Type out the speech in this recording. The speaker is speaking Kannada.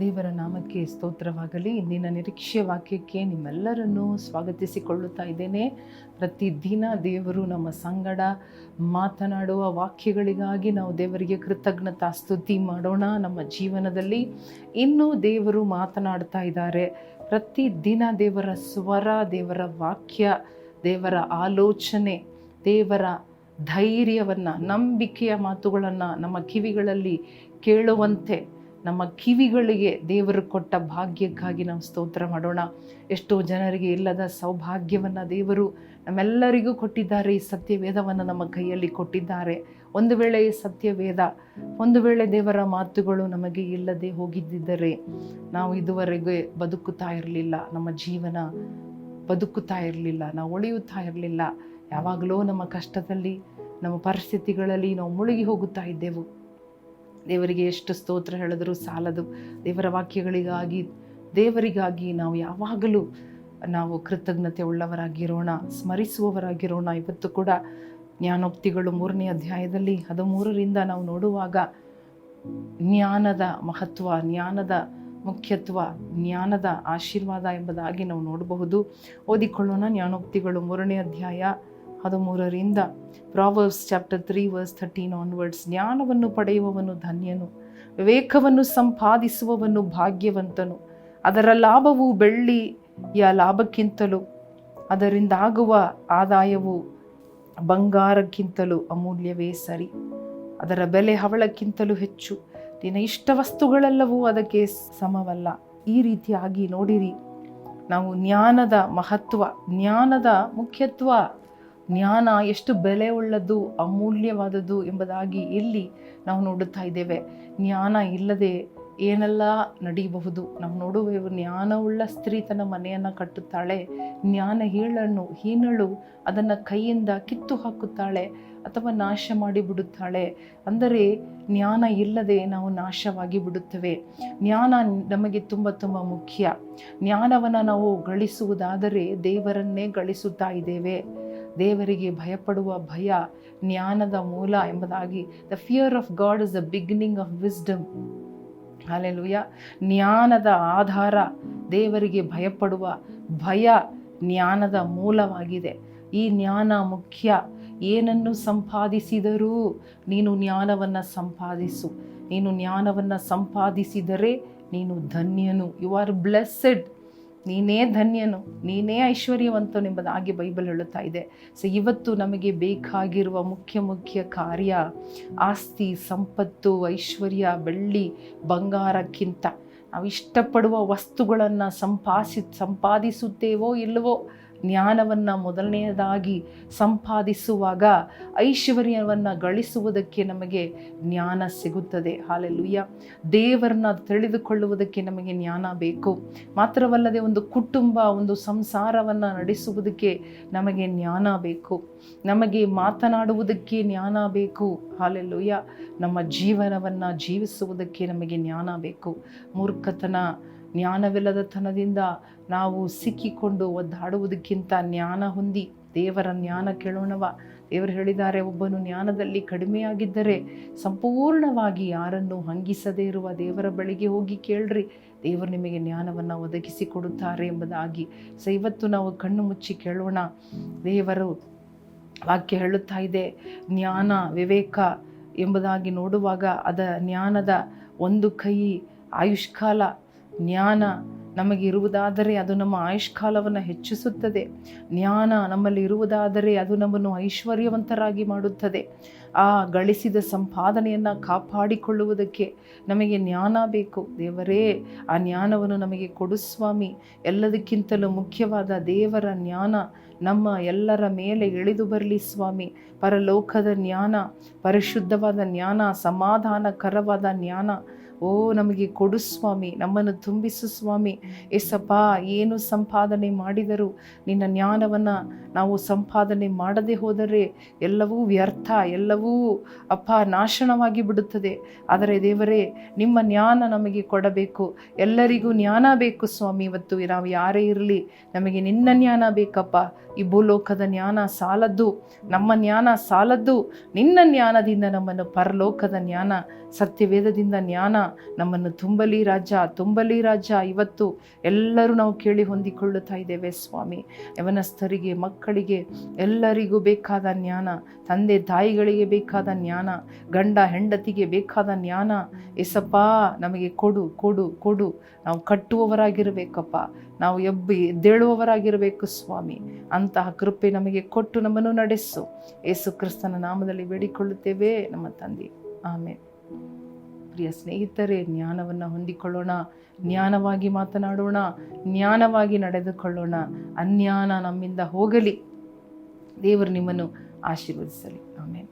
ದೇವರ ನಾಮಕ್ಕೆ ಸ್ತೋತ್ರವಾಗಲಿ. ಇಂದಿನ ನಿರೀಕ್ಷೆಯ ವಾಕ್ಯಕ್ಕೆ ನಿಮ್ಮೆಲ್ಲರನ್ನೂ ಸ್ವಾಗತಿಸಿಕೊಳ್ಳುತ್ತಾ ಇದ್ದೇನೆ. ಪ್ರತಿದಿನ ದೇವರು ನಮ್ಮ ಸಂಗಡ ಮಾತನಾಡುವ ವಾಕ್ಯಗಳಿಗಾಗಿ ನಾವು ದೇವರಿಗೆ ಕೃತಜ್ಞತಾ ಸ್ತುತಿ ಮಾಡೋಣ. ನಮ್ಮ ಜೀವನದಲ್ಲಿ ಇನ್ನೂ ದೇವರು ಮಾತನಾಡ್ತಾ ಇದ್ದಾರೆ. ಪ್ರತಿದಿನ ದೇವರ ಸ್ವರ, ದೇವರ ವಾಕ್ಯ, ದೇವರ ಆಲೋಚನೆ, ದೇವರ ಧೈರ್ಯವನ್ನು, ನಂಬಿಕೆಯ ಮಾತುಗಳನ್ನು ನಮ್ಮ ಕಿವಿಗಳಲ್ಲಿ ಕೇಳುವಂತೆ ನಮ್ಮ ಕಿವಿಗಳಿಗೆ ದೇವರು ಕೊಟ್ಟ ಭಾಗ್ಯಕ್ಕಾಗಿ ನಾವು ಸ್ತೋತ್ರ ಮಾಡೋಣ. ಎಷ್ಟೋ ಜನರಿಗೆ ಇಲ್ಲದ ಸೌಭಾಗ್ಯವನ್ನು ದೇವರು ನಮ್ಮೆಲ್ಲರಿಗೂ ಕೊಟ್ಟಿದ್ದಾರೆ. ಈ ಸತ್ಯವೇದವನ್ನು ನಮ್ಮ ಕೈಯಲ್ಲಿ ಕೊಟ್ಟಿದ್ದಾರೆ. ಒಂದು ವೇಳೆ ಈ ಸತ್ಯವೇದ, ಒಂದು ವೇಳೆ ದೇವರ ಮಾತುಗಳು ನಮಗೆ ಇಲ್ಲದೆ ಹೋಗಿದ್ದರೆ ನಾವು ಇದುವರೆಗೆ ಬದುಕುತ್ತಾ ಇರಲಿಲ್ಲ. ನಮ್ಮ ಜೀವನ ಬದುಕುತ್ತಾ ಇರಲಿಲ್ಲ. ನಾವು ಉಳಿಯುತ್ತಾ ಇರಲಿಲ್ಲ. ಯಾವಾಗಲೂ ನಮ್ಮ ಕಷ್ಟದಲ್ಲಿ, ನಮ್ಮ ಪರಿಸ್ಥಿತಿಗಳಲ್ಲಿ ನಾವು ಮುಳುಗಿ ಹೋಗುತ್ತಾ ಇದ್ದೆವು. ದೇವರಿಗೆ ಎಷ್ಟು ಸ್ತೋತ್ರ ಹೇಳಿದರೂ ಸಾಲದು. ದೇವರ ವಾಕ್ಯಗಳಿಗಾಗಿ, ದೇವರಿಗಾಗಿ ನಾವು ಯಾವಾಗಲೂ ನಾವು ಕೃತಜ್ಞತೆ ಉಳ್ಳವರಾಗಿರೋಣ, ಸ್ಮರಿಸುವವರಾಗಿರೋಣ. ಇವತ್ತು ಕೂಡ ಜ್ಞಾನೋಕ್ತಿಗಳು ಮೂರನೇ ಅಧ್ಯಾಯದಲ್ಲಿ ಹದಿಮೂರರಿಂದ ನಾವು ನೋಡುವಾಗ ಜ್ಞಾನದ ಮಹತ್ವ, ಜ್ಞಾನದ ಮುಖ್ಯತ್ವ, ಜ್ಞಾನದ ಆಶೀರ್ವಾದ ಎಂಬುದಾಗಿ ನಾವು ನೋಡಬಹುದು. ಓದಿಕೊಳ್ಳೋಣ ಜ್ಞಾನೋಕ್ತಿಗಳು ಮೂರನೇ ಅಧ್ಯಾಯ. ಹದಿಮೂರರಿಂದ Proverbs chapter three verse thirteen onwards ಜ್ಞಾನವನ್ನು ಪಡೆಯುವವನು ಧನ್ಯನು, ವಿವೇಕವನ್ನು ಸಂಪಾದಿಸುವವನು ಭಾಗ್ಯವಂತನು. ಅದರ ಲಾಭವು ಬೆಳ್ಳಿಯ ಲಾಭಕ್ಕಿಂತಲೂ, ಅದರಿಂದಾಗುವ ಆದಾಯವು ಬಂಗಾರಕ್ಕಿಂತಲೂ ಅಮೂಲ್ಯವೇ ಸರಿ. ಅದರ ಬೆಲೆ ಹವಳಕ್ಕಿಂತಲೂ ಹೆಚ್ಚು. ನಿನ್ನ ಇಷ್ಟ ವಸ್ತುಗಳೆಲ್ಲವೂ ಅದಕ್ಕೆ ಸಮವಲ್ಲ. ಈ ರೀತಿಯಾಗಿ ನೋಡಿರಿ. ನಾವು ಜ್ಞಾನದ ಮಹತ್ವ, ಜ್ಞಾನದ ಮುಖ್ಯತ್ವ ಜ್ಞಾನ ಎಷ್ಟು ಬೆಲೆ ಉಳ್ಳದ್ದು, ಅಮೂಲ್ಯವಾದದ್ದು ಎಂಬುದಾಗಿ ಇಲ್ಲಿ ನಾವು ನೋಡುತ್ತಾ ಇದ್ದೇವೆ. ಜ್ಞಾನ ಇಲ್ಲದೆ ಏನೆಲ್ಲ ನಡೆಯಬಹುದು ನಾವು ನೋಡುವೆವು ಜ್ಞಾನವುಳ್ಳ ಸ್ತ್ರೀ ತನ್ನ ಮನೆಯನ್ನು ಕಟ್ಟುತ್ತಾಳೆ. ಜ್ಞಾನ ಹೀಳನ್ನು ಹೀನಳು ಅದನ್ನು ಕೈಯಿಂದ ಕಿತ್ತು ಹಾಕುತ್ತಾಳೆ ಅಥವಾ ನಾಶ ಮಾಡಿ ಬಿಡುತ್ತಾಳೆ ಅಂದರೆ ಜ್ಞಾನ ಇಲ್ಲದೆ ನಾವು ನಾಶವಾಗಿ ಬಿಡುತ್ತೇವೆ. ಜ್ಞಾನ ನಮಗೆ ತುಂಬ ತುಂಬ ಮುಖ್ಯ. ಜ್ಞಾನವನ್ನು ನಾವು ಗಳಿಸುವುದಾದರೆ ದೇವರನ್ನೇ ಗಳಿಸುತ್ತಾ ಇದ್ದೇವೆ. ದೇವರಿಗೆ ಭಯಪಡುವ ಭಯ ಜ್ಞಾನದ ಮೂಲ ಎಂಬುದಾಗಿ the fear of God is the beginning of wisdom alleluia ಜ್ಞಾನದ ಆಧಾರ ದೇವರಿಗೆ ಭಯಪಡುವ ಭಯ ಜ್ಞಾನದ ಮೂಲವಾಗಿದೆ. ಈ ಜ್ಞಾನ ಮುಖ್ಯ. ಏನನ್ನು ಸಂಪಾದಿಸಿದರೂ ನೀನು ಜ್ಞಾನವನ್ನು ಸಂಪಾದಿಸು. ನೀನು ಜ್ಞಾನವನ್ನು ಸಂಪಾದಿಸಿದರೆ ನೀನು ಧನ್ಯನು. ಯು ಆರ್ ಬ್ಲೆಸ್ಸೆಡ್ ನೀನೇ ಧನ್ಯನು, ನೀನೇ ಐಶ್ವರ್ಯವಂತನೆಂಬುದಾಗಿ ಬೈಬಲ್ ಹೇಳುತ್ತಾ ಇದೆ. ಸೊ ಇವತ್ತು ನಮಗೆ ಬೇಕಾಗಿರುವ ಮುಖ್ಯ ಮುಖ್ಯ ಕಾರ್ಯ ಆಸ್ತಿ, ಸಂಪತ್ತು, ಐಶ್ವರ್ಯ, ಬೆಳ್ಳಿ, ಬಂಗಾರಕ್ಕಿಂತ. ನಾವು ಇಷ್ಟಪಡುವ ವಸ್ತುಗಳನ್ನು ಸಂಪಾದಿಸಿ ಸಂಪಾದಿಸುತ್ತೇವೋ ಇಲ್ಲವೋ ಜ್ಞಾನವನ್ನು ಮೊದಲನೆಯದಾಗಿ ಸಂಪಾದಿಸುವಾಗ ಐಶ್ವರ್ಯವನ್ನು ಗಳಿಸುವುದಕ್ಕೆ ನಮಗೆ ಜ್ಞಾನ ಸಿಗುತ್ತದೆ. ಹಾಲೆಲುಯ್ಯ. ದೇವರನ್ನ ತಿಳಿದುಕೊಳ್ಳುವುದಕ್ಕೆ ನಮಗೆ ಜ್ಞಾನ ಬೇಕು. ಮಾತ್ರವಲ್ಲದೆ ಒಂದು ಕುಟುಂಬ, ಒಂದು ಸಂಸಾರವನ್ನು ನಡೆಸುವುದಕ್ಕೆ ನಮಗೆ ಜ್ಞಾನ ಬೇಕು. ನಮಗೆ ಮಾತನಾಡುವುದಕ್ಕೆ ಜ್ಞಾನ ಬೇಕು. ಹಾಲೆಲುಯ್ಯ. ನಮ್ಮ ಜೀವನವನ್ನು ಜೀವಿಸುವುದಕ್ಕೆ ನಮಗೆ ಜ್ಞಾನ ಬೇಕು. ಮೂರ್ಖತನ ಜ್ಞಾನವಿಲ್ಲದ ತನದಿಂದ ನಾವು ಸಿಕ್ಕಿಕೊಂಡು ಒದ್ದಾಡುವುದಕ್ಕಿಂತ ಜ್ಞಾನ ಹೊಂದಿ ದೇವರ ಜ್ಞಾನ ಕೇಳೋಣವ. ದೇವರು ಹೇಳಿದ್ದಾರೆ, ಒಬ್ಬನು ಜ್ಞಾನದಲ್ಲಿ ಕಡಿಮೆಯಾಗಿದ್ದರೆ ಸಂಪೂರ್ಣವಾಗಿ ಯಾರನ್ನು ಹಂಗಿಸದೇ ಇರುವ ದೇವರ ಬಳಿಗೆ ಹೋಗಿ ಕೇಳ್ರಿ. ದೇವರು ನಿಮಗೆ ಜ್ಞಾನವನ್ನು ಒದಗಿಸಿ ಕೊಡುತ್ತಾರೆ ಎಂಬುದಾಗಿ ಸೊ ಇವತ್ತು ನಾವು ಕಣ್ಣು ಮುಚ್ಚಿ ಕೇಳೋಣ. ದೇವರು ವಾಕ್ಯ ಹೇಳುತ್ತಾ ಇದೆ, ಜ್ಞಾನ, ವಿವೇಕ ಎಂಬುದಾಗಿ ನೋಡುವಾಗ ಅದ ಜ್ಞಾನದ ಒಂದು ಕೈ, ಆಯುಷ್ಕಾಲ. ಜ್ಞಾನ ನಮಗೆ ಇರುವುದಾದರೆ ಅದು ನಮ್ಮ ಆಯುಷ್ಕಾಲವನ್ನು ಹೆಚ್ಚಿಸುತ್ತದೆ. ಜ್ಞಾನ ನಮ್ಮಲ್ಲಿ ಇರುವುದಾದರೆ ಅದು ನಮ್ಮನ್ನು ಐಶ್ವರ್ಯವಂತರಾಗಿ ಮಾಡುತ್ತದೆ. ಆ ಗಳಿಸಿದ ಸಂಪಾದನೆಯನ್ನು ಕಾಪಾಡಿಕೊಳ್ಳುವುದಕ್ಕೆ ನಮಗೆ ಜ್ಞಾನ ಬೇಕು. ದೇವರೇ, ಆ ಜ್ಞಾನವನ್ನು ನಮಗೆ ಕೊಡು ಸ್ವಾಮಿ. ಎಲ್ಲದಕ್ಕಿಂತಲೂ ಮುಖ್ಯವಾದ ದೇವರ ಜ್ಞಾನ ನಮ್ಮ ಎಲ್ಲರ ಮೇಲೆ ಇಳಿದು ಬರಲಿ ಸ್ವಾಮಿ. ಪರಲೋಕದ ಜ್ಞಾನ, ಪರಿಶುದ್ಧವಾದ ಜ್ಞಾನ, ಸಮಾಧಾನಕರವಾದ ಜ್ಞಾನ ಓ, ನಮಗೆ ಕೊಡು ಸ್ವಾಮಿ, ನಮ್ಮನ್ನು ತುಂಬಿಸು ಸ್ವಾಮಿ. ಎಸಪ್ಪ ಏನು ಸಂಪಾದನೆ ಮಾಡಿದರು ನಿನ್ನ ಜ್ಞಾನವನ್ನು ನಾವು ಸಂಪಾದನೆ ಮಾಡದೆ ಹೋದರೆ ಎಲ್ಲವೂ ವ್ಯರ್ಥ, ಎಲ್ಲವೂ, ಅಪ್ಪ, ನಾಶನವಾಗಿ ಬಿಡುತ್ತದೆ. ಆದರೆ ದೇವರೇ, ನಿಮ್ಮ ಜ್ಞಾನ ನಮಗೆ ಕೊಡಬೇಕು. ಎಲ್ಲರಿಗೂ ಜ್ಞಾನ ಬೇಕು ಸ್ವಾಮಿ, ಇವತ್ತು ನಾವು ಯಾರೇ ಇರಲಿ, ನಮಗೆ ನಿನ್ನ ಜ್ಞಾನ ಬೇಕಪ್ಪ. ಈ ಭೂಲೋಕದ ಜ್ಞಾನ ಸಾಲದ್ದು, ನಮ್ಮ ಜ್ಞಾನ ಸಾಲದ್ದು, ನಿನ್ನ ಜ್ಞಾನದಿಂದ ನಮ್ಮನ್ನು ಪರಲೋಕದ ಜ್ಞಾನ, ಸತ್ಯವೇದದಿಂದ ಜ್ಞಾನ ನಮ್ಮನ್ನು ತುಂಬಲಿ ರಾಜ ತುಂಬಲಿ ರಾಜ. ಇವತ್ತು ಎಲ್ಲರೂ ನಾವು ಕೇಳಿ ಹೊಂದಿಕೊಳ್ಳುತ್ತಾ ಇದ್ದೇವೆ ಸ್ವಾಮಿ. ಯವನಸ್ಥರಿಗೆ, ಮಕ್ಕಳಿಗೆ ಎಲ್ಲರಿಗೂ ಬೇಕಾದ ಜ್ಞಾನ, ತಂದೆ ತಾಯಿಗಳಿಗೆ ಬೇಕಾದ ಜ್ಞಾನ, ಗಂಡ ಹೆಂಡತಿಗೆ ಬೇಕಾದ ಜ್ಞಾನ. ಎಸಪ್ಪ ನಮಗೆ ಕೊಡು ಕೊಡು ಕೊಡು. ನಾವು ಕಟ್ಟುವವರಾಗಿರಬೇಕಪ್ಪ. ನಾವು ಎಬ್ಬಿ, ಎದ್ದೇಳುವವರಾಗಿರಬೇಕು ಸ್ವಾಮಿ. ಅಂತಹ ಕೃಪೆ ನಮಗೆ ಕೊಟ್ಟು ನಮ್ಮನ್ನು ನಡೆಸು. ಯೇಸು ಕ್ರಿಸ್ತನ ನಾಮದಲ್ಲಿ ಬೇಡಿಕೊಳ್ಳುತ್ತೇವೆ ನಮ್ಮ ತಂದೆ. ಆಮೇಲೆ ಪ್ರಿಯ ಸ್ನೇಹಿತರೆ, ಜ್ಞಾನವನ್ನು ಹೊಂದಿಕೊಳ್ಳೋಣ, ಜ್ಞಾನವಾಗಿ ಮಾತನಾಡೋಣ, ಜ್ಞಾನವಾಗಿ ನಡೆದುಕೊಳ್ಳೋಣ. ಅಜ್ಞಾನ ನಮ್ಮಿಂದ ಹೋಗಲಿ. ದೇವರು ನಿಮ್ಮನ್ನು ಆಶೀರ್ವದಿಸಲಿ. ಆಮೇಲೆ